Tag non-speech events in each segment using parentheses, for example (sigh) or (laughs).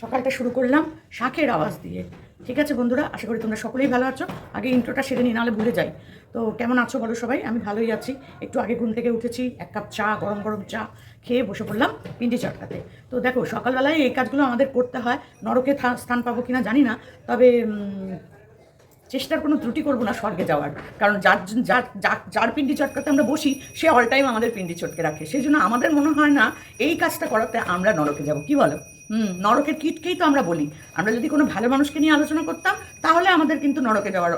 সকালটা শুরু করলাম শাঁখের আওয়াজ দিয়ে। ঠিক আছে বন্ধুরা? আশা করি তোমরা সকলেই ভালো আছো। আগে ইন্ট্রোটা সেরে নিই নাহলে ভুলে যাই। তো কেমন আছো বলো সবাই? আমি ভালোই আছি। একটু আগে ঘুম থেকে উঠেছি, এক কাপ চা, গরম গরম চা খেয়ে বসে পড়লাম পিন্ডি চটকাতে তো দেখো, সকালবেলায় এই কাজগুলো আমাদের করতে হয়। নরকে স্থান পাবো কিনা জানি না, তবে চেষ্টার কোনো ত্রুটি করব না স্বর্গে যাওয়ার। কারণ যার যার যার- পিন্ডি চটকাতে আমরা বসি, সে অল টাইম আমাদের পিন্ডি চটকে রাখে। সেই জন্য আমাদের মনে হয় না, এই কাজটা করাতে আমরা নরকে যাব। কি বলো? হুম, নরকের কিটকেই তো আমরা বলি। আমরা যদি কোনো ভালো মানুষকে নিয়ে আলোচনা করতাম, তাহলে আমাদের কিন্তু নরকে যাওয়ার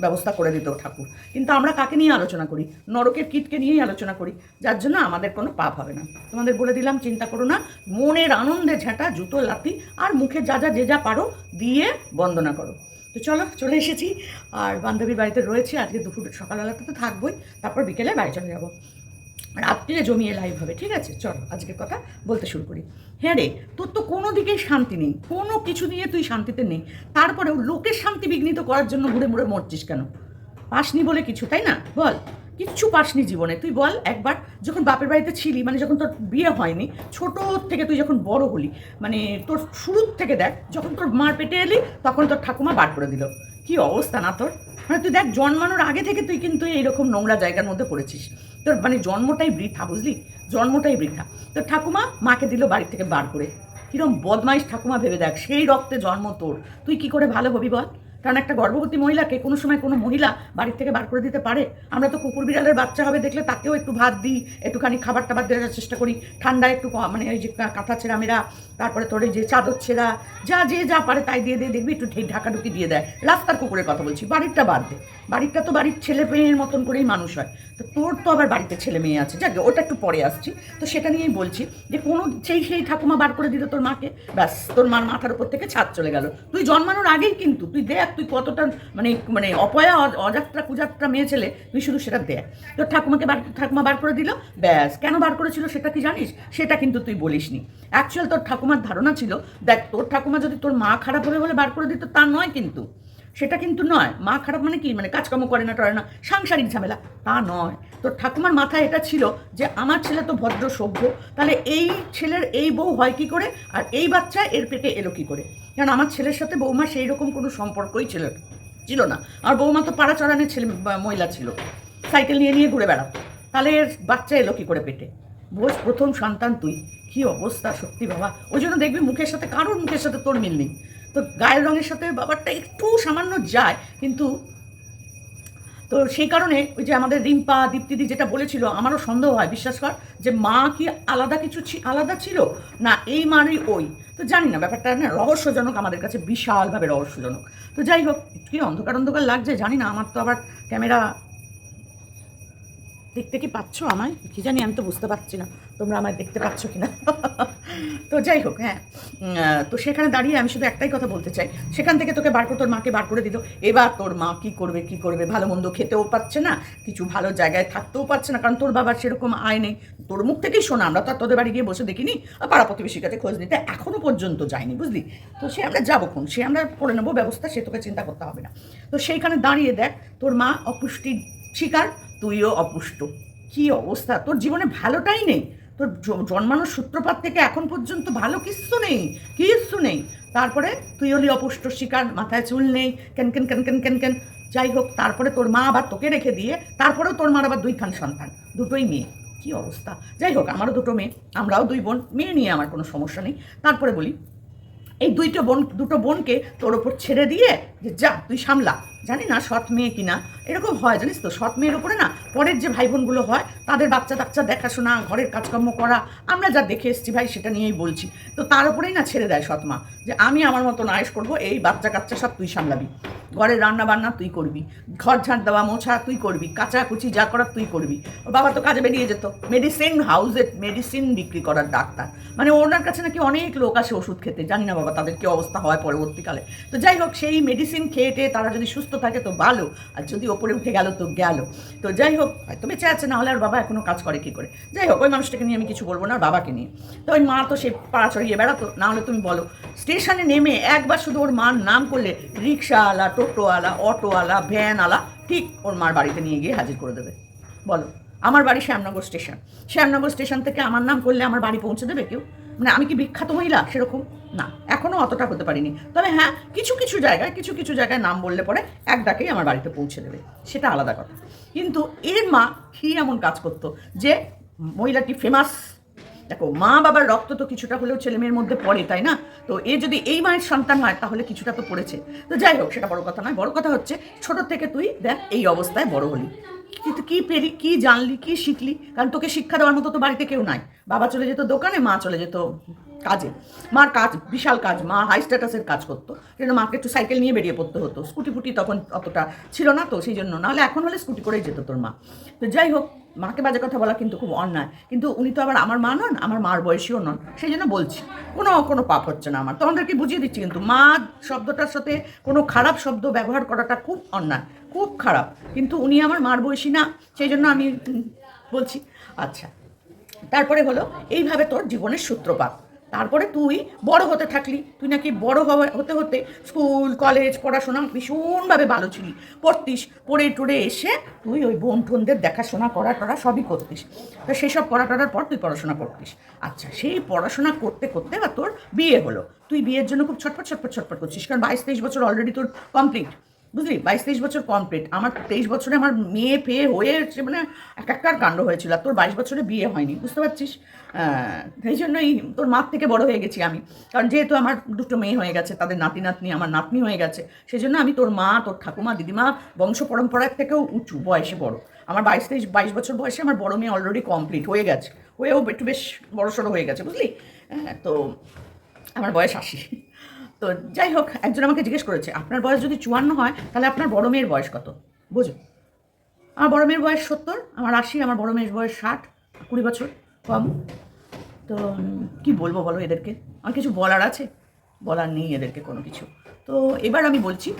ব্যবস্থা করে দিত ঠাকুর। কিন্তু আমরা কাকে নিয়ে আলোচনা করি? নরকের কিটকে নিয়েই আলোচনা করি। যার জন্য আমাদের কোনো পাপ হবে না। তোমাদের বলে দিলাম, চিন্তা করো না। মনের আনন্দে ঝাঁটা, জুতো লাতি আর মুখে যা যা, যে যা পারো, দিয়ে বন্দনা করো। তো চলো, চলে এসেছি। আর বান্ধবীর বাড়িতে রয়েছে। আজকে দুপুর, সকালবেলাতে তো থাকবোই। তারপর বিকেলে বাড়ি চলে যাব। রাত্রিরে জমিয়ে লাইভ হবে, ঠিক আছে? চলো, আজকের কথা বলতে শুরু করি। হ্যাঁ রে, তোর তো কোনো দিকেই শান্তি নেই। কোনো কিছু নিয়ে তুই শান্তিতে নেই। তারপরেও লোকের শান্তি বিঘ্নিত করার জন্য ঘুরে মুড়ে মরছিস কেন? পাসনি বলে কিছু, তাই না? বল। কিচ্ছু পাসনি জীবনে। তুই বল একবার, যখন বাপের বাড়িতে ছিলি মানে যখন তোর বিয়ে হয়নি, ছোট থেকে তুই যখন বড় হলি মানে তোর শুরুর থেকে দেখ, যখন তোর মার পেটে এলি, তখন তোর ঠাকুমা বার করে দিল। কি অবস্থা না তোর? মানে তুই দেখ, জন্মানোর আগে থেকে তুই কিন্তু এইরকম নোংরা জায়গার মধ্যে পড়েছিস। তোর মানে জন্মটাই বৃথা, বুঝলি? জন্মটাই বৃথা। তোর ঠাকুমা মাকে দিল বাড়ি থেকে বার করে। কিরম বদমাইশ ঠাকুমা ভেবে দেখ, সেই রক্তে জন্ম তোর। তুই কি করে ভালো হবি বল? কারণ একটা গর্ভবতী মহিলাকে কোনো সময় কোনো মহিলা বাড়ির থেকে বার করে দিতে পারে। আমরা তো কুকুর বিড়ালের বাচ্চা হবে, দেখলে তাকেও একটু ভাত দিই, একটুখানি খাবার টাবার দেওয়ার চেষ্টা করি। ঠান্ডা একটু মানে ওই যে কাঁথা ছেঁড়া মেরা, তারপরে তোর যে চাদর ছেঁড়া, যা যে যা পারে তাই দিয়ে দিয়ে দেখবি, একটু ঢে- ঢাকাঢুকি দিয়ে দেয়। রাস্তার কুকুরের কথা বলছি, বাড়িরটা বাদ দে। বাড়িরটা তো বাড়ির ছেলে মেয়ের মতন করেই মানুষ হয়। তো তোর তো আবার বাড়িতে ছেলে মেয়ে আছে। যাকে, ওটা একটু পরে আসছি। তো সেটা নিয়েই বলছি যে কোনো সেই সেই ঠাকুমা বার করে দিল তোর মাকে, ব্যাস, তোর মার মাথার উপর থেকে ছাদ চলে গেল। তুই জন্মানোর আগেই কিন্তু, তুই দেখ তুই কতটা মানে মানে অপয়া, অযাত্রা, কুযাত্রা মেয়ে ছেলে, তুই শুধু সেটা দেখ। তো ঠাকুমাকে বার, ঠাকুমা বার করে দিল, ব্যাস। কেন বার করেছিল সেটা কি জানিস? সেটা কিন্তু তুই বলিসনি। অ্যাকচুয়াল তোর ঠাকুমার ধারণা ছিল, দেখ, তোর ঠাকুমা যদি তোর মা খারাপ হবে বলে বার করে দিত, তা নয় কিন্তু। সেটা কিন্তু নয়। মা খারাপ মানে কি? মানে কাজকর্ম করে না, টরে না, সাংসারিক ঝামেলা। তা নয়। তোর ঠাকুমার মাথায় এটা ছিল যে, আমার ছেলে তো ভদ্র, সভ্য। তাহলে এই ছেলের এই বউ হয় কি করে? আর এই বাচ্চা এর পেটে এলো কি করে? কারণ আমার ছেলের সাথে বৌমা সেই রকম কোনো সম্পর্কই ছিল। ছিল না। আর বৌমা তো পাড়া চড়ানের ছেলে মহিলা ছিল। সাইকেল নিয়ে নিয়ে ঘুরে বেড়াতো। তাহলে এর বাচ্চা এলো কি করে পেটে? বোস প্রথম সন্তান তুই। কি অবস্থা সত্যি বাবা? ওই জন্য দেখবি মুখের সাথে, কারোর মুখের সাথে তোর মিল নেই। তো গায়ের রঙের সাথে বাবারটা একটু সামান্য যায়, কিন্তু তো সেই কারণে ওই যে আমাদের রিম্পা, দীপ্তিদি যেটা বলেছিল, আমারও সন্দেহ হয়, বিশ্বাস কর, যে মা কি আলাদা কিছু আলাদা ছিল? না, এই মারই ওই। তো জানি না, ব্যাপারটা না রহস্যজনক, আমাদের কাছে বিশালভাবে রহস্যজনক। তো যাই হোক, কি অন্ধকার অন্ধকার লাগছে জানি না, আমার তো আবার ক্যামেরা দেখতে কি পাচ্ছ আমায়? কি জানি আমি তো বুঝতে পারছি না। তোমরা আমায় দেখতে পাচ্ছ কি না (laughs) তো যাই হোক হ্যাঁ। তো সেখানে দাঁড়িয়ে আমি শুধু একটাই কথা বলতে চাই। সেখান থেকে তোকে বার করে তোর মাকে বার করে দিল। এবার তোর মা কি করবে কি করবে? ভালো মন্দ খেতেও পাচ্ছে না। কিছু ভালো জায়গায় থাকতেও পারছে না, কারণ তোর বাবার সেরকম আয় নেই। তোর মুখ থেকেই শোনা, আমরা তো আর তোদের বাড়ি গিয়ে বসে দেখিনি। আর পাড়া প্রতিবেশীর কাছে খোঁজ নিতে এখনও পর্যন্ত যায়নি, বুঝলি? তো সে আমরা যাব কোন সে আমরা করে নেব, ব্যবস্থা, সে তোকে চিন্তা করতে হবে না। তো সেইখানে দাঁড়িয়ে দেখ, তোর মা অপুষ্টির শিকার। তুইও অপুষ্ট। কি অবস্থা? তোর জীবনে ভালোটাই নেই। তোর জন্মানোর সূত্রপাত থেকে এখন পর্যন্ত ভালো কিচ্ছু নেই কিচ্ছু নেই। তারপরে তুই হলি অপুষ্ট, শিকার, মাথায় চুল নেই, কেন কেন কেন কেন কেন কেন। যাই হোক, তারপরে তোর মা আবার তোকে রেখে দিয়ে, তারপরেও তোর মার আবার দুইখান সন্তান, দুটোই মেয়ে। কি অবস্থা? যাই হোক, আমারও দুটো মেয়ে, আমরাও দুই বোন, মেয়ে নিয়ে আমার কোনো সমস্যা নেই। তারপরে বলি এই দুইটো বোন, দুটো বোনকে তোর ওপর ছেড়ে দিয়ে যে যা, তুই সামলা। জানি না সৎ মেয়ে কিনা। এরকম হয়, জানিস তো? সৎ মেয়ের ওপরে না পরের যে ভাই বোনগুলো হয়, তাদের বাচ্চা টাচ্চা দেখাশোনা, ঘরের কাজকর্ম করা, আমরা যা দেখে এসছি ভাই, সেটা নিয়েই বলছি। তো তার ওপরেই না ছেড়ে দেয় সৎ মা, যে আমি আমার মতো আয়েস করব, এই বাচ্চা কাচ্চা সব তুই সামলাবি। ঘরের রান্না বান্না তুই করবি, ঘর ঝাঁট দেওয়া, মোছা তুই করবি কাচাকুচি যা করার তুই করবি। ওর বাবা তো কাজে বেরিয়ে যেত। মেডিসিন হাউসে মেডিসিন বিক্রি করার ডাক্তার। মানে ওনার কাছে নাকি অনেক লোক আসে ওষুধ খেতে, জানি না বাবা তাদের কি অবস্থা হয় পরবর্তীকালে। তো যাই হোক, সেই মেডিসিন খেয়ে টেয়ে তারা যদি সুস্থ থাকে তো ভালো, আর যদি ওপরে উঠে গেল তো গেল। তো যাই হোক, হয়তো বেঁচে আছে না হলে আর বাবা এখনও কাজ করে কি করে? যাই হোক, ওই মানুষটাকে নিয়ে আমি কিছু বলব না, আর বাবাকে নিয়ে। তো ওই মা তো সে পাড়া চড়িয়ে বেড়াতো না হলে তুমি বলো। স্টেশনে নেমে একবার শুধু ওর মার নাম করলে, রিক্সাওয়ালা টোটোওয়ালা, অটোওয়ালা, ভ্যানওয়ালা ঠিক ওর মার বাড়িতে নিয়ে গিয়ে হাজির করে দেবে। বলো, আমার বাড়ি শ্যামনগর স্টেশন। শ্যামনগর স্টেশন থেকে আমার নাম করলে আমার বাড়ি পৌঁছে দেবে কেউ? মানে আমি কি বিখ্যাত মহিলা সেরকম? না এখনও অতটা হতে পারিনি। তবে হ্যাঁ কিছু কিছু জায়গায়, কিছু কিছু জায়গায় নাম বললে পরে এক ডাকেই আমার বাড়িতে পৌঁছে দেবে। সেটা আলাদা কথা। কিন্তু এর মা কি এমন কাজ করতো যে মহিলাটি ফেমাস দেখো, মা বাবার রক্ত তো কিছুটা হলেও ছেলে মেয়ের মধ্যে পড়ে, তাই না? তো এ যদি এই মায়ের সন্তান হয়, তাহলে কিছুটা তো পড়েছে। তো যাই হোক, সেটা বড় কথা নয়। বড় কথা হচ্ছে, ছোট থেকে তুই দেখ এই অবস্থায় বড় হলি। কিন্তু কি পেরি কি জানলি, কি শিখলি? কারণ তোকে শিক্ষা দেওয়ার মতো তো বাড়িতে কেউ নাই। বাবা চলে যেত দোকানে, মা চলে যেত কাজে। মার কাজ, বিশাল কাজ। মা হাই স্ট্যাটাসের কাজ করতো। সেজন্য মাকে একটু সাইকেল নিয়ে বেরিয়ে পড়তে হতো। স্কুটি ফুটি তখন অতটা ছিল না তো, সেই জন্য। নাহলে এখন হলে স্কুটি করেই যেত তোর মা। তো যাই হোক মাকে বাজে কথা বলা কিন্তু খুব অন্যায়। কিন্তু উনি তো আবার আমার মা নন, আমার মার বয়সীও নন। সেই জন্য বলছি, কোনো কোনো পাপ হচ্ছে না আমার। তোমাদেরকে বুঝিয়ে দিচ্ছি কিন্তু মা শব্দটার সাথে কোনো খারাপ শব্দ ব্যবহার করাটা খুব অন্যায়, খুব খারাপ। কিন্তু উনি আমার মার বয়সী না সেই জন্য আমি বলছি আচ্ছা। তারপরে হলো, এইভাবে তোর জীবনের সূত্রপাত। তারপরে তুই বড় হতে থাকলি। তুই নাকি বড় হতে হতে স্কুল, কলেজ, পড়াশোনা ভীষণভাবে ভালো ছিলি। পড়তিস, পড়ে টড়ে এসে তুই ওই বোন টোনদের দেখাশোনা করা টরা সবই করতিস। তা সেসব করা টরার পর তুই পড়াশোনা করতিস। আচ্ছা সেই পড়াশোনা করতে করতে বা তোর বিয়ে হলো। তুই বিয়ের জন্য খুব ছটফট ছটফট ছটফট করছিস। কারণ বাইশ, তেইশ বছর অলরেডি তোর কমপ্লিট বুঝলি? বাইশ, তেইশ বছর কমপ্লিট আমার তেইশ বছরে আমার মেয়ে ফেয়ে হয়ে মানে এক একটার কাণ্ড হয়েছিল আর তোর বাইশ বছরে বিয়ে হয়নি, বুঝতে পারছিস? সেই জন্যই তোর মার থেকে বড় হয়ে গেছি আমি। কারণ যেহেতু আমার দুটো মেয়ে হয়ে গেছে, তাদের নাতি নাতনি, আমার নাতনি হয়ে গেছে, সেই জন্য আমি তোর মা, তোর ঠাকুমা, দিদিমা বংশ পরম্পরার থেকেও উঁচু বয়সে বড়। আমার বাইশ, তেইশ, বাইশ বছর বয়সে আমার বড় মেয়ে অলরেডি কমপ্লিট হয়ে গেছে, হয়েও একটু বেশ বড় সড়ো হয়ে গেছে, বুঝলি? তো আমার বয়স আশি। তো যাই হোক, একজন আমাকে জিজ্ঞেস করেছে, আপনার বয়স যদি চুয়ান্ন হয়, তাহলে আপনার বড় মেয়ের বয়স কত? বুঝো। আমার বড় মেয়ের বয়স সত্তর, আমার আশি, আমার বড় মেয়ের বয়স ষাট, কুড়ি বছর, কম। তো, কি বলব বলো এদেরকে? আমার কিছু বলার আছে? বলার নেই এদেরকে কোনো কিছু। তো এবার আমি বলছি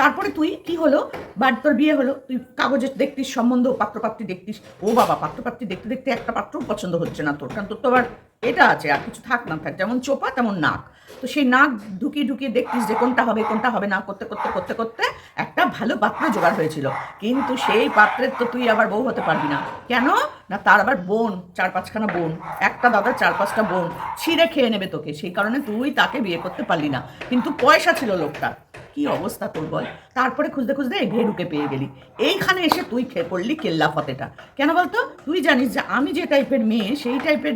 তারপরে তুই কি হলো? বাড়ি তোর বিয়ে হলো, তুই কাগজে দেখতিস, সম্বন্ধ পাত্রপাত্রী দেখতিস। ও বাবা, পাত্রপাত্রী দেখতে দেখতে একটা পাত্রও পছন্দ হচ্ছে না তোর, কারণ তোর তো আবার এটা আছে, আর কিছু থাক না থাক, যেমন চোপা, তেমন নাক। তো সেই নাক ঢুকিয়ে ঢুকিয়ে দেখতিস যে কোনটা হবে কোনটা হবে না, করতে করতে করতে করতে একটা ভালো পাত্র জোগাড় হয়েছিল। কিন্তু সেই পাত্রের তো তুই আবার বউ হতে পারবি না। কেন? না, তার আবার বোন, চার পাঁচখানা বোন, একটা দাদা চার পাঁচটা বোন, ছিঁড়ে খেয়ে নেবে তোকে। সেই কারণে তুই তাকে বিয়ে করতে পারলি না। কিন্তু পয়সা ছিল লোকটা কি অবস্থা তোর বল? তারপরে খুঁজতে খুঁজতে এই ভেড়ুকে পেয়ে গেলি। এইখানে এসে তুই খেয়ে পড়লি কেল্লা ফতেটা। কেন বলতো? তুই জানিস যে আমি যে টাইপের মেয়ে, সেই টাইপের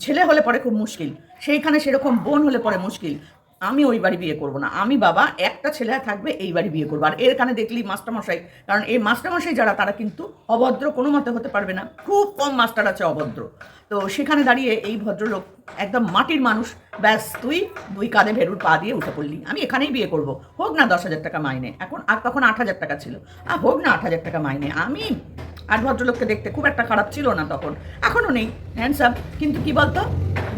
ছেলে হলে পরে খুব মুশকিল। সেইখানে সেরকম বোন হলে পরে মুশকিল। আমি ওই বাড়ি বিয়ে করব না। আমি বাবা, একটা ছেলে থাকবে, এই বাড়ি বিয়ে করব। আর এর দেখলি মাস্টারমশাই, কারণ এই মাস্টারমশাই যারা, তারা কিন্তু অভদ্র কোনো মতে হতে পারবে না। খুব কম মাস্টার আছে অভদ্র। তো সেখানে দাঁড়িয়ে এই ভদ্রলোক একদম মাটির মানুষ, ব্যাস তুই দুই কাঁধে ভেরুর পা দিয়ে উঠে পড়লি। আমি এখানেই বিয়ে করব। হোক না দশ হাজার টাকা মাইনে। এখন আর তখন আট হাজার টাকা ছিল। আর হোক না আট হাজার টাকা মাইনে। আমি আর ভদ্রলোককে দেখতে খুব একটা খারাপ ছিল না তখন। এখনও নেই। হ্যান্ডসাম কিন্তু কি বলতো?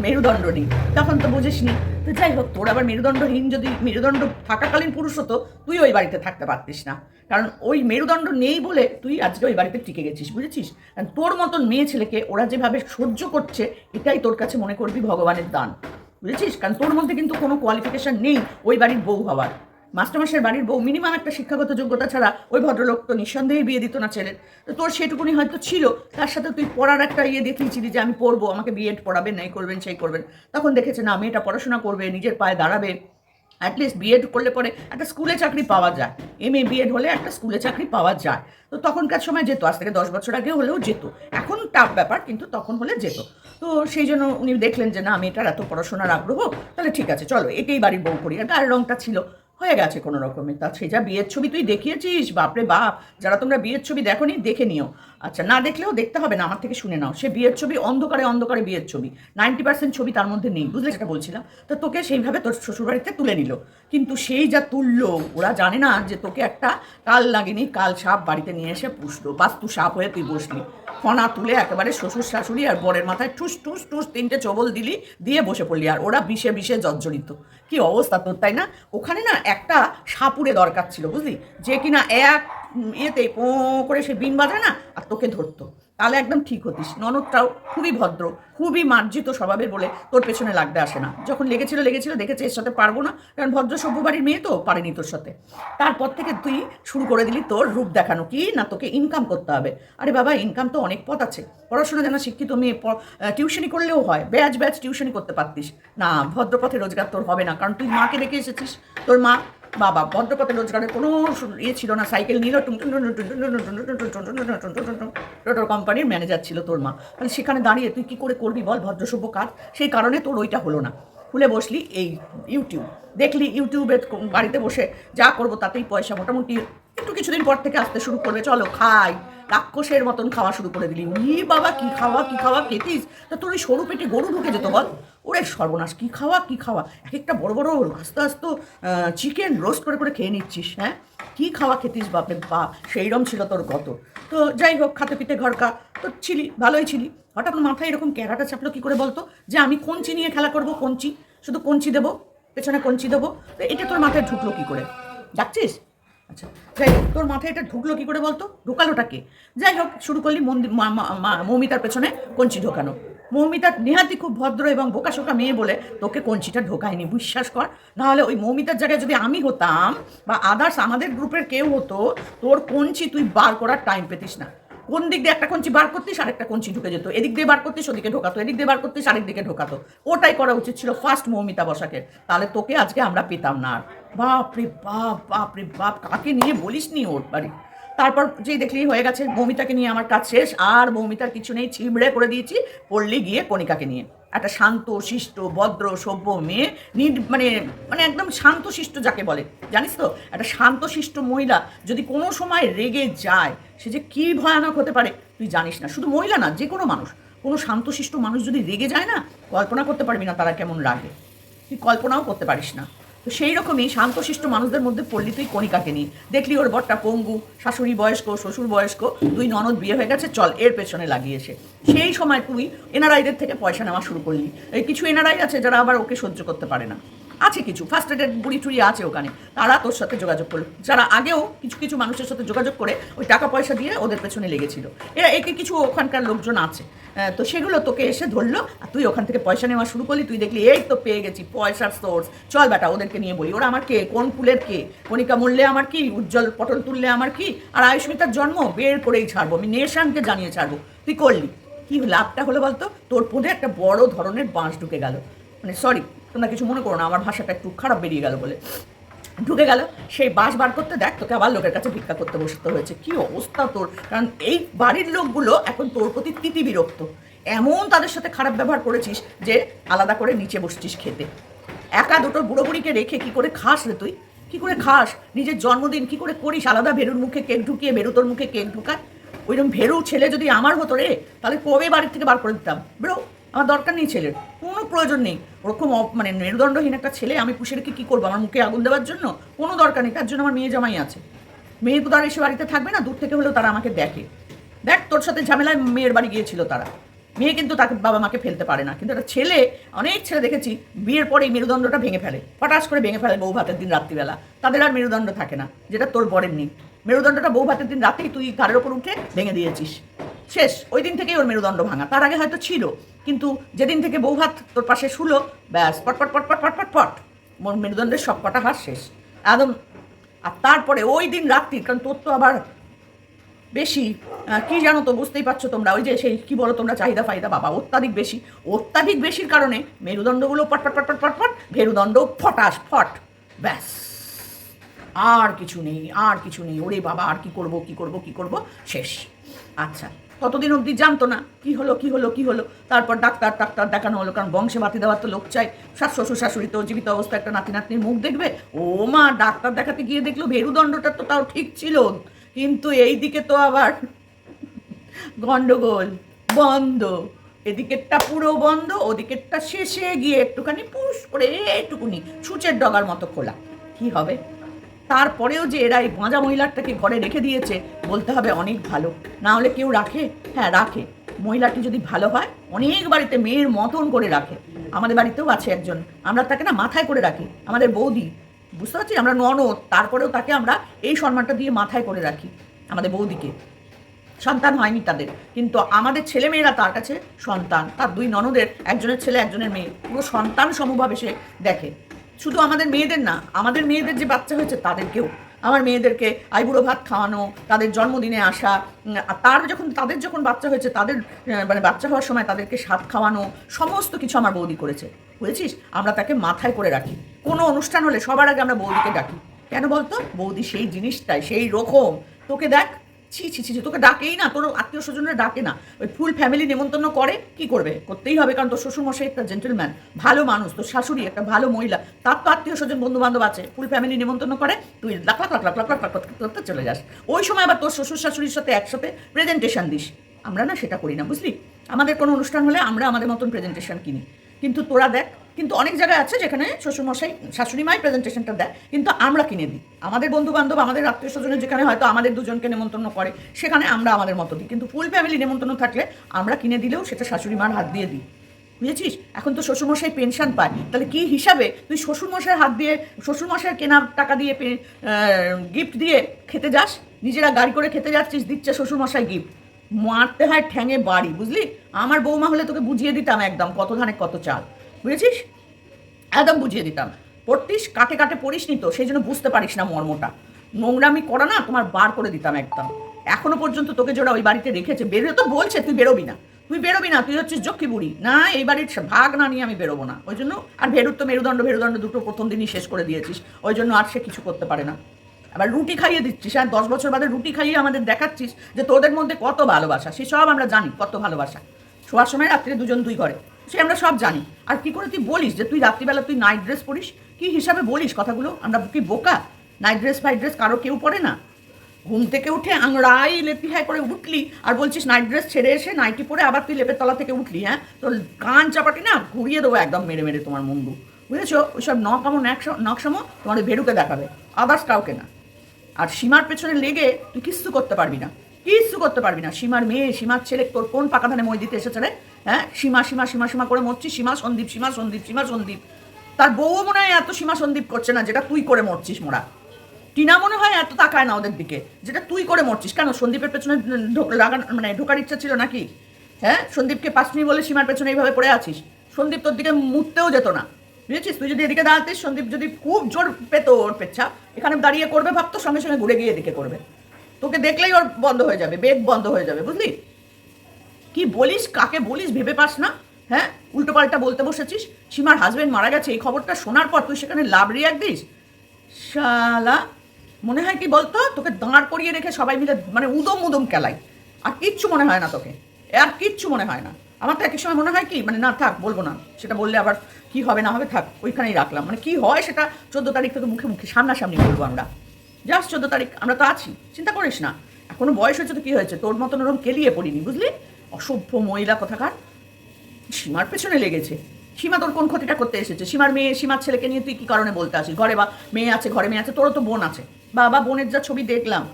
মেরুদণ্ড নেই। তখন তো বুঝিসনি। তো যাই হোক, তোর আবার মেরুদণ্ডহীন যদি মেরুদণ্ড থাকাকালীন পুরুষ হতো তুই ওই বাড়িতে থাকতে পারতিস না। কারণ ওই মেরুদণ্ড নেই বলে তুই আজকে ওই বাড়িতে টিকে গেছিস, বুঝেছিস? তোর মতন মেয়ে ছেলেকে ওরা যেভাবে সহ্য করছে, এটাই তোর কাছে মনে করবি ভগবানের দান। বুঝেছিস? কারণ তোর মধ্যে কিন্তু কোনো কোয়ালিফিকেশান নেই ওই বাড়ির বউ হওয়ার। মাস্টারমাসের বাড়ির বউ মিনিমাম একটা শিক্ষাগত যোগ্যতা ছাড়া ওই ভদ্রলোক তো নিঃসন্দেহে বিয়ে দিত না ছেলের। তো তোর সেটুকুনি হয়তো ছিল, তার সাথে তুই পড়ার একটা ইয়ে দেখিয়েছিলি যে আমি পড়ব, আমাকে বিএড পড়াবেন, এই করবেন, সেই করবেন। তখন দেখেছে, না, মেয়েটা পড়াশোনা করবে, নিজের পায়ে দাঁড়াবে। অ্যাটলিস্ট বিএড করলে পরে একটা স্কুলে চাকরি পাওয়া যায়। এম এ বিএড হলে একটা স্কুলে চাকরি পাওয়া যায়। তো তখনকার সময় যেত, আজ থেকে দশ বছর আগে হলেও যেত। এখন টাফ ব্যাপার, কিন্তু তখন হলে যেত। তো সেই জন্য উনি দেখলেন যে, না, আমি এটার এত পড়াশোনার আগ্রহ, তাহলে ঠিক আছে, চলো এটাই বাড়ির বউ করি আর গায়ের রঙটা ছিল হয়ে গেছে কোনো রকমে। তা সে যা বিয়ের ছবি তুই দেখিয়েছিস, বাপরে বাপ, যারা তোমরা বিয়ের ছবি দেখো নি দেখে নিও। আচ্ছা না দেখলেও দেখতে হবে না, আমার থেকে শুনে নাও। সে বিয়ের ছবি অন্ধকারে অন্ধকারে বিয়ের ছবি। নাইনটি পার্সেন্ট ছবি তার মধ্যে নেই, বুঝলে যেটা বলছিলাম? তো তোকে সেইভাবে তোর শ্বশুরবাড়িতে তুলে নিল। কিন্তু সেই যা তুললো, ওরা জানে না যে তোকে একটা কাল লাগেনি কাল সাপ বাড়িতে নিয়ে এসে পুষলো। বাস্তু সাপ হয়ে তুই বসলি। ফনা তুলে একেবারে শ্বশুর শাশুড়ি আর বরের মাথায় ঠুস ঠুস ঠুস তিনটে চবল দিলি, দিয়ে বসে পড়লি। আর ওরা বিষে বিষে জর্জরিত। কি অবস্থা তোর, তাই না? ওখানে না একটা সাপুরে দরকার ছিল, বুঝলি? যে কিনা এক ইয়েতে পো করে সে বিন বাজায় না, আর তোকে ধরতো। তাহলে একদম ঠিক হতিস। ননদটাও খুবই ভদ্র, খুবই মার্জিত স্বভাবের বলে তোর পেছনে লাগতে আসে না। যখন লেগেছিল লেগেছিল, দেখেছে এর সাথে পারব না, কারণ ভদ্র সভ্য বাড়ির মেয়ে তো, পারেনি তোর সাথে। তারপর থেকে তুই শুরু করে দিলি তোর রূপ দেখানো কি না তোকে ইনকাম করতে হবে। আরে বাবা ইনকাম তো অনেক পথ আছে। পড়াশোনা যেন শিক্ষিত মেয়ে টিউশনি করলেও হয়। ব্যাচ ব্যাচ টিউশনি করতে পারতিস। না ভদ্রপথে রোজগার তোর হবে না, কারণ তুই মাকে রেখে এসেছিস। তোর মা বাবা ভদ্রপথে রোজগারের কোনো ইয়ে ছিল না সাইকেল নিল টোটোর কোম্পানির ম্যানেজার ছিল তোর মা তাহলে সেখানে দাঁড়িয়ে তুই কী করে করবি বল ভদ্রসভ্য কাজ সেই কারণে তোর ওইটা হলো না খুলে বসলি এই ইউটিউব দেখলি ইউটিউবে বাড়িতে বসে যা করব তাতেই পয়সা মোটামুটি একটু কিছুদিন পর থেকে আসতে শুরু করবে চলো খাই রাক্ষসের মতন খাওয়া শুরু করে দিলি। উনি বাবা, কি খাওয়া কি খাওয়া খেতিস তা তোর ওই সরু পেটে গরু ঢুকে যেত বল। ওরে সর্বনাশ, কি খাওয়া কি খাওয়া? এক একটা বড় বড় আস্তে আস্তে চিকেন রোস্ট করে করে খেয়ে নিচ্ছিস হ্যাঁ? কি খাওয়া খেতিস বাপে বাপ? সেইরম ছিল তোর গত। তো যাই হোক, খাতে পিতে ঘরকা, তো ছিলি, ভালোই ছিলি। হঠাৎ মাথায় এরকম ক্যারাটা চাপলো কি করে বলতো? যে আমি কঞ্চি নিয়ে খেলা করব, কঞ্চি। শুধু কঞ্চি দেবো, পেছনে কঞ্চি দেবো। তো এটা তোর মাথায় ঢুকলো কি করে? ডাকছিস আচ্ছা যাই হোক, তোর মাথায় এটা ঢুকলো কি করে বলতো? ঢুকালোটাকে যাই হোক, শুরু করলি মন্দির মৌমিতার পেছনে কঞ্চি ঢোকানো। মৌমিতার নেহাতি খুব ভদ্র এবং বোকাশোকা মেয়ে বলে তোকে কঞ্চিটা ঢোকায়নি, বিশ্বাস কর। নাহলে ওই মৌমিতার জায়গায় যদি আমি হতাম বা আদার্স আমাদের গ্রুপের কেউ হতো, তোর কঞ্চি তুই বার করার টাইম পেতিস না। কোন দিক দিয়ে একটা কঞ্চি বার করতিস, আরেকটা কঞ্চি ঢুকে যেত। এদিক দিয়ে বার করতিস, ওদিকে ঢোকাতো। এদিক দিয়ে বার করতিস, আরেক দিকে ঢোকাতো। ওটাই করা উচিত ছিল ফার্স্ট মৌমিতা বসাকের তাহলে তোকে আজকে আমরা পেতাম না আর। বাপ রে বাপ বাপ কাকে নিয়ে বলিস নি ওর বাড়ি? তারপর যেই দেখলি হয়ে গেছে, মৌমিতাকে নিয়ে আমার কাজ শেষ, আর মৌমিতার কিছু নেই ছিমড়ে করে দিয়েছি, পড়লি গিয়ে কণিকাকে নিয়ে। একটা শান্ত, শিষ্ট, ভদ্র, সভ্য মেয়ে নির মানে মানে একদম শান্ত শিষ্ট যাকে বলে। জানিস তো? একটা শান্ত, শিষ্ট মহিলা যদি কোনো সময় রেগে যায়, সে যে কী ভয়ানক হতে পারে, তুই জানিস না। শুধু মহিলা না, যে কোনো মানুষ। কোনো শান্তশিষ্ট মানুষ যদি রেগে যায় না, কল্পনা করতে পারবি না তারা কেমন লাগে তুই কল্পনাও করতে পারিস না। তো সেই রকমই শান্তশিষ্ট মানুষদের মধ্যে পড়লি তুই কণিকাকে নিয়ে। দেখলি ওর বরটা পঙ্গু, শাশুড়ি বয়স্ক, শ্বশুর বয়স্ক তুই ননদ বিয়ে হয়ে গেছে, চল, এর পেছনে লাগিয়েছে সেই সময় তুই এনআরআইদের থেকে পয়সা নেওয়া শুরু করলি। এই কিছু এনআরআই আছে যারা আবার ওকে সহ্য করতে পারে না। আছে কিছু ফার্স্ট এডেড বুড়ি টুড়ি আছে ওখানে, তারা তোর সাথে যোগাযোগ করল। যারা আগেও কিছু কিছু মানুষের সাথে যোগাযোগ করে ওই টাকা পয়সা দিয়ে ওদের পেছনে লেগেছিল। এরা একে কিছু ওখানকার লোকজন আছে। তো সেগুলো তোকে এসে ধরলো, আর তুই ওখান থেকে পয়সা নেওয়া শুরু করলি, তুই দেখলি, এই তো পেয়ে গেছি, পয়সার সোর্স চল বেটা, ওদেরকে নিয়ে বলি, ওরা আমার কে? কোন ফুলের কে? কণিকা মূল্যে আমার কি? উজ্জ্বল পটল তুললে আমার কি? আর আয়ুষ্মিতার জন্ম? বের করেই ছাড়বো, আমি নেশানকে জানিয়ে ছাড়বো। তুই করলি। কি লাভটা হলো বলতো? তোর পোঁদে একটা বড় ধরনের বাঁশ ঢুকে গেল। মানে সরি তোমরা কিছু মনে করো না, আমার ভাষাটা একটু খারাপ বেরিয়ে গেল বলে। ঢুকে গেল, সেই বাস বার করতে দেখ, তোকে আবার লোকের কাছে ভিক্ষা করতে বসতে হয়েছে। কি অবস্থা তোর? কারণ এই বাড়ির লোকগুলো এখন তোর প্রতি তিতি বিরক্ত। এমন তাদের সাথে খারাপ ব্যবহার করেছিস যে আলাদা করে নিচে বসছিস খেতে। একা দুটো বুড়ো বুড়িকে রেখে কি করে খাস রে তুই? কি করে খাস? নিজের জন্মদিন কি করে করিস? আলাদা ভেরুর মুখে কেক ঢুকিয়ে ভেরু তোর মুখে কেক ঢুকায়? ওইরকম ভেরু ছেলে যদি আমার হতো রে, তাহলে কবে বাড়ির থেকে বার করে দিতাম? ব্রো আমার দরকার নেই ছেলের, কোনো প্রয়োজন নেই। ওরকম মানে মেরুদণ্ডহীন একটা ছেলে, আমি পুষে রেখে কী করব? আমার মুখে আগুন দেওয়ার জন্য কোনো দরকার নেই, তার জন্য আমার মেয়ে জামাই আছে। মেয়ে তো তারা এসে বাড়িতে থাকবে না, দূর থেকে হলেও তারা আমাকে দেখে। দেখ, তোর সাথে ঝামেলায় মেয়ের বাড়ি গিয়েছিল তারা। মেয়ে কিন্তু তাকে বাবা মাকে ফেলতে পারে না, কিন্তু একটা ছেলে, অনেক ছেলে দেখেছি, বিয়ের পরেই মেরুদণ্ডটা ভেঙে ফেলে, হঠাৎ করে ভেঙে ফেলে বউ ভাতের দিন রাত্রিবেলা। তাদের আর মেরুদণ্ড থাকে না, যেটা তোর বরের নেই। মেরুদণ্ডটা বউ ভাতের দিন রাতেই তুই ঘাড়ের ওপর উঠে ভেঙে দিয়েছিস। শেষ, ওই দিন থেকেই ওর মেরুদণ্ড ভাঙা। তার আগে হয়তো ছিল কিন্তু যেদিন থেকে বউ হাত তোর পাশে শুলো ব্যাস পট পট পট পট মোর মেরুদণ্ডের সব কটা হাত শেষ একদম আর তারপরে ওই দিন রাত্রি কারণ তোর তো আবার বেশি কি জানো তো বুঝতেই পারছ তোমরা ওই যে সেই কি বলো তোমরা চাহিদা ফাহিদা বাবা অত্যাধিক বেশি অত্যাধিক বেশির কারণে মেরুদণ্ডগুলো পট পট পট পট পট পট মেরুদণ্ড ফটাস ফট ব্যাস আর কিছু নেই আর কিছু নেই ওরে বাবা আর কি করব কি করব কি করব শেষ আচ্ছা ততদিন অবধি জানতো না কি হলো কি হলো কি হলো। তারপর ডাক্তার ডাক্তার দেখানো হলো, কারণ বংশে বাতি দেওয়ার তো লোক চাই। শাশ শ্বশুর শাশুড়ি তো জীবিত অবস্থায় একটা নাতি নাতনির মুখ দেখবে? ও মা, ডাক্তার দেখাতে গিয়ে দেখল ভেরুদণ্ডটা তো তাও ঠিক ছিল। কিন্তু এই দিকে তো আবার গন্ডগোল, বন্ধ। এদিকেরটা পুরো বন্ধ, ওদিকেরটা শেষে গিয়ে একটুখানি পুশ করে এইটুকুনি ছুঁচের ডগার মতো খোলা। কি হবে? তারপরেও যে এরা এই বাঁজা মহিলাটাকে ঘরে রেখে দিয়েছে, বলতে হবে অনেক ভালো। না হলে কেউ রাখে? হ্যাঁ রাখে। মহিলাটি যদি ভালো হয়, অনেক বাড়িতে মেয়ের মতন করে রাখে। আমাদের বাড়িতেও আছে একজন। আমরা তাকে না মাথায় করে রাখি। আমাদের বৌদি। বুঝতে পারছি? আমরা ননদ। তারপরেও তাকে আমরা এই সম্মানটা দিয়ে মাথায় করে রাখি, আমাদের বৌদিকে। সন্তান হয়নি তাদের। কিন্তু আমাদের ছেলেমেয়েরা তার কাছে সন্তান। তার দুই ননদের, একজনের ছেলে, একজনের মেয়ে। পুরো সন্তান সমভাবে সে দেখে। শুধু আমাদের মেয়েদের না, আমাদের মেয়েদের যে বাচ্চা হয়েছে তাদেরকেও। আমার মেয়েদেরকে আইবুড়ো ভাত খাওয়ানো, তাদের জন্মদিনে আসা আর তার যখন, তাদের যখন বাচ্চা হয়েছে, তাদের মানে বাচ্চা হওয়ার সময় তাদেরকে স্বাদ খাওয়ানো, সমস্ত কিছু আমার বৌদি করেছে। বুঝেছিস? আমরা তাকে মাথায় করে রাখি। কোনো অনুষ্ঠান হলে সবার আগে আমরা বৌদিকে ডাকি। কেন বলতো? বৌদি সেই জিনিসটাই, সেই রকম। তোকে দেখ ছি ছি ছি তোকে ডাকেই না, তোর আত্মীয় স্বজনরা ডাকে না। ওই ফুল ফ্যামিলি নেমন্তন্ন করে, কি করবে? করতেই হবে, কারণ তোর শ্বশুরমশাই একটা জেন্টেলম্যান ভালো মানুষ, তোর শাশুড়ি একটা ভালো মহিলা, তার তো আত্মীয় স্বজন বন্ধু বান্ধব আছে। ফুল ফ্যামিলি নেমন্তন্ন করে, তুই লাখ লাখ লাখ লাখ লাখ লাখ করতে চলে যাস। ওই সময় আবার তোর শ্বশুর শাশুড়ির সাথে একসাথে প্রেজেন্টেশন দিস। আমরা না সেটা করি না, বুঝলি? আমাদের কোনো অনুষ্ঠান হলে আমরা আমাদের মতন প্রেজেন্টেশন কিনি। কিন্তু তোরা দেখ কিন্তু অনেক জায়গায় আছে যেখানে শ্বশুরমশাই শাশুড়ি মাই প্রেজেন্টেশনটা দেয়, কিন্তু আমরা কিনে দিই। আমাদের বন্ধু বান্ধব আমাদের আত্মীয় স্বজনের যেখানে হয়তো আমাদের দুজনকে নেমন্তন্ন করে, সেখানে আমরা আমাদের মতো দিই। কিন্তু ফুল ফ্যামিলি নেমন্তন্ন থাকলে আমরা কিনে দিলেও সেটা শাশুড়ি মার হাত দিয়ে দিই। বুঝেছিস? এখন তো শ্বশুরমশাই পেনশন পায়। তাহলে কি হিসাবে তুই শ্বশুরমশাইয়ের হাত দিয়ে, শ্বশুরমশাইয়ের কেনা টাকা দিয়ে গিফট দিয়ে খেতে যাস? নিজেরা গাড়ি করে খেতে যাচ্ছিস, দিচ্ছে শ্বশুরমশাই গিফট মারতে হয় ঠ্যাঙে বাড়ি, বুঝলি? আমার বৌমা হলে তোকে বুঝিয়ে দিতাম একদম কত ধানে কত চাল। বুঝেছিস? একদম বুঝিয়ে দিতাম। পড়তিস, কাটে কাটে পড়িস নি তো, সেই জন্য বুঝতে পারিস না মর্মটা। নোংরামি করা না, তোমার বার করে দিতাম একদম। এখনও পর্যন্ত তোকে যারা ওই বাড়িতে রেখেছে, বেরো তো বলছে, তুই বেরোবি না। তুই বেরোবি না, তুই হচ্ছিস যক্ষী বুড়ি। না, এই বাড়ির ভাগ না নিয়ে আমি বেরোবো না। ওই জন্য আর ভেরুর তো মেরুদণ্ড মেরুদণ্ড দুটো প্রথম দিনই শেষ করে দিয়েছিস। ওই জন্য আর সে কিছু করতে পারে না। আবার রুটি খাইয়ে দিচ্ছিস আর দশ বছর বাদে রুটি খাইয়ে আমাদের দেখাচ্ছিস যে তোদের মধ্যে কত ভালোবাসা। সে সব আমরা জানি, কত ভালোবাসা। শোয়ার সময় রাত্রে দুজন দুই ঘরে। সে আমরা সব জানি। আর কি করে তুই বলিস যে তুই রাত্রিবেলা তুই নাইট ড্রেস পরিস? কি হিসাবে বলিস কথাগুলো? আমরা কি বোকা? নাইট ড্রেস ফাইট ড্রেস কারও কেউ পরে না। ঘুম থেকে উঠে আংড়াই লেপি হাই করে উঠলি আর বলছিস নাইট ড্রেস ছেড়ে এসে নাইটি পরে আবার তুই লেপের তলা থেকে উঠলি হ্যাঁ? তোর কান চাপাটি না ঘুরিয়ে দেবো একদম মেরে মেরে তোমার মুন্ডু। বুঝেছ? ওইসব নকামো নকসমো তোমার ভেরুকে দেখাবে। আদার্স কাউকে না। আর সীমার পেছনে লেগে তুই কিচ্ছু করতে পারবি না। কিচ্ছু করতে পারবি না। সীমার মেয়ে, সীমার ছেলে, তোর কোন পাকা ধানে মই দিতে এসেছে রে? হ্যাঁ? সীমা সীমা সীমা সীমা করে মরছিস, সীমা, সন্দীপ সীমা সন্দীপ সীমা, সন্দীপ। তার বউও মনে হয় এত সীমা, সন্দীপ করছে না, যেটা তুই করে মরছিস মোরা। টিনা মনে হয় এত তাকায় না ওদের দিকে, যেটা তুই করে মরছিস। কেন? সন্দীপের পেছনে লাগান মানে ঢোকার ইচ্ছা ছিল নাকি? হ্যাঁ? সন্দীপকে পাসনি বলে সীমার পেছনে এইভাবে পড়ে আছিস? সন্দীপ তোর দিকে মুততেও যেত না। বুঝেছিস? তুই যদি এদিকে দাঁড়াতিস, সন্দীপ যদি খুব জোর পেতো ওর পেচ্ছা, এখানে দাঁড়িয়ে করবে ভাবতো সঙ্গে সঙ্গে ঘুরে গিয়ে এদিকে করবে। তোকে দেখলেই ওর বন্ধ হয়ে যাবে বেগ বন্ধ হয়ে যাবে, বুঝলি? কি বলিস, কাকে বলিস, ভেবে পাস না? হ্যাঁ? উল্টো পাল্টা বলতে বসেছিস? সীমার হাজবেন্ড মারা গেছে, এই খবরটা শোনার পর তুই সেখানে লাভ রিয়াক দিস? শালা, মনে হয় কি বলতো? তোকে দাঁড় করিয়ে রেখে সবাই মিলে মানে উদম উদম কেলাই আর কিচ্ছু মনে হয় না তোকে। আর কিচ্ছু মনে হয় না। আমার তো একই সময় মনে হয় কি মানে না, থাক, বলব না। সেটা বললে আবার কি হবে না হবে, থাক, ওইখানেই রাখলাম। মানে কি হয় সেটা চোদ্দ তারিখ থেকে মুখে মুখে, সামনাসামনি বলব আমরা। যাস চোদ্দ তারিখ, আমরা তো আছি, চিন্তা করিস না। এখনও বয়স হয়েছে তো কি হয়েছে? তোর মতন ওরকম কেলিয়ে পড়িনি, বুঝলি? অসভ্য মহিলা কথাকার। সীমার পেছনে লেগেছে। সীমা তোর কোন ক্ষতিটা করতে এসেছে? সীমার মেয়ে, সীমার ছেলেকে নিয়ে তুই কি কারণে বলতে আসিস? ঘরে বা মেয়ে আছে, ঘরে মেয়ে আছে, তোরও তো বোন আছে। বাবা বোনের যা ছবি দেখলাম,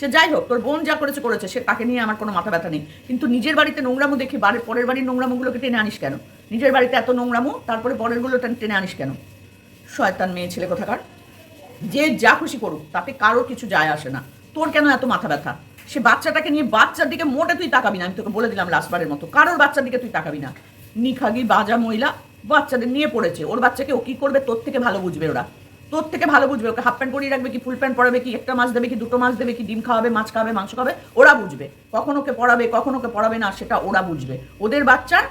সে যাই হোক, তোর বোন যা করেছে করেছে, সে তাকে নিয়ে আমার কোনো মাথা ব্যথা নেই। কিন্তু নিজের বাড়িতে নোংরামো দেখি বাড়ির, পরের বাড়ির নোংরামোগুলোকে টেনে আনিস কেন? নিজের বাড়িতে এত নোংরামো, তারপরে পরেরগুলো টেনে- টেনে আনিস কেন? শয়তান মেয়ে ছেলে কোথাকার। যে যা খুশি করুক, তাতে কারোর কিছু যায় আসে না। তোর কেন এত মাথা ব্যথা? সে বাচ্চাটাকে নিয়ে বাচ্চার দিকে মোটে তুই তাকাবি না, আমি তোকে বলে দিলাম লাস্টবারের মতো। কারোর বাচ্চার দিকে তুই তাকাবি না। নিখাগি বাজা মহিলা বাচ্চাদের নিয়ে পড়েছে। ওর বাচ্চাকে ও কি করবে, তোর থেকে ভালো বুঝবে ওরা। তোর থেকে ভালো বুঝবে, ওকে হাফ প্যান্ট পরিয়ে রাখবে কি, ফুল প্যান্ট পরাবে কি, একটা মাছ দেবে কি, দুটো মাছ দেবে কি, ডিম খাওয়াবে, মাছ খাওয়াবে, মাংস খাওয়াবে, ওরা বুঝবে। কখন ওকে পড়াবে, কখন ওকে পড়াবে না, সেটা ওরা বুঝবে। ওদের বাচ্চার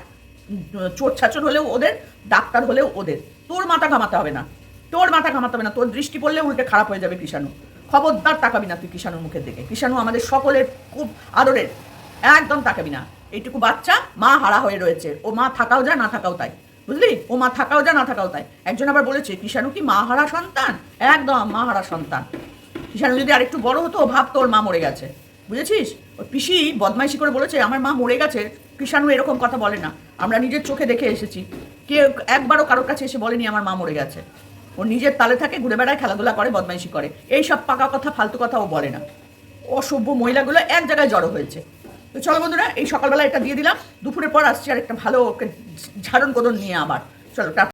চোট ছাচর হলেও ওদের, ডাক্তার হলেও ওদের। তোর মাথা ঘামাতে হবে না। তোর মাথা ঘামাতে হবে না, তোর দৃষ্টি পড়লে উল্টে খারাপ হয়ে যাবে কৃষাণু। খবরদার তাকাবি না তুই কৃষাণুর মুখের দিকে। কৃষাণু আমাদের সকলের খুব আদরের, একদম তাকাবি না। এইটুকু বাচ্চা মা হারা হয়ে রয়েছে। ও মা থাকাও যায়, না থাকাও তাই। বুঝলি? ও মা থাকাও যায়, না থাকাও তাই। একজন আবার বলেছে, কৃষাণু কি মা হারা সন্তান? একদম, মা হারা সন্তান। কৃষাণু যদি আরেকটু বড় হতো, ও ভাবতো ওর মা মরে গেছে। বুঝেছিস? ওই পিসি বদমাইশি করে বলেছে, আমার মা মরে গেছে। কৃষাণু এরকম কথা বলে না। আমরা নিজের চোখে দেখে এসেছি। কে একবারও কারোর কাছে এসে বলেনি, আমার মা মরে গেছে। ও নিজের তালে থাকে, ঘুরে বেড়ায়, খেলাধুলা করে, বদমাইশি করে। এই সব পাকা কথা, ফালতু কথা ও বলে না। অসভ্য মহিলাগুলো এক জায়গায় জড়ো হয়েছে। তো চলো বন্ধুরা, এই সকালবেলা এটা দিয়ে দিলাম। দুপুরের পর আসছি আর একটা ভালো ওকে ঝাড়ন কোদন নিয়ে আবার। চলো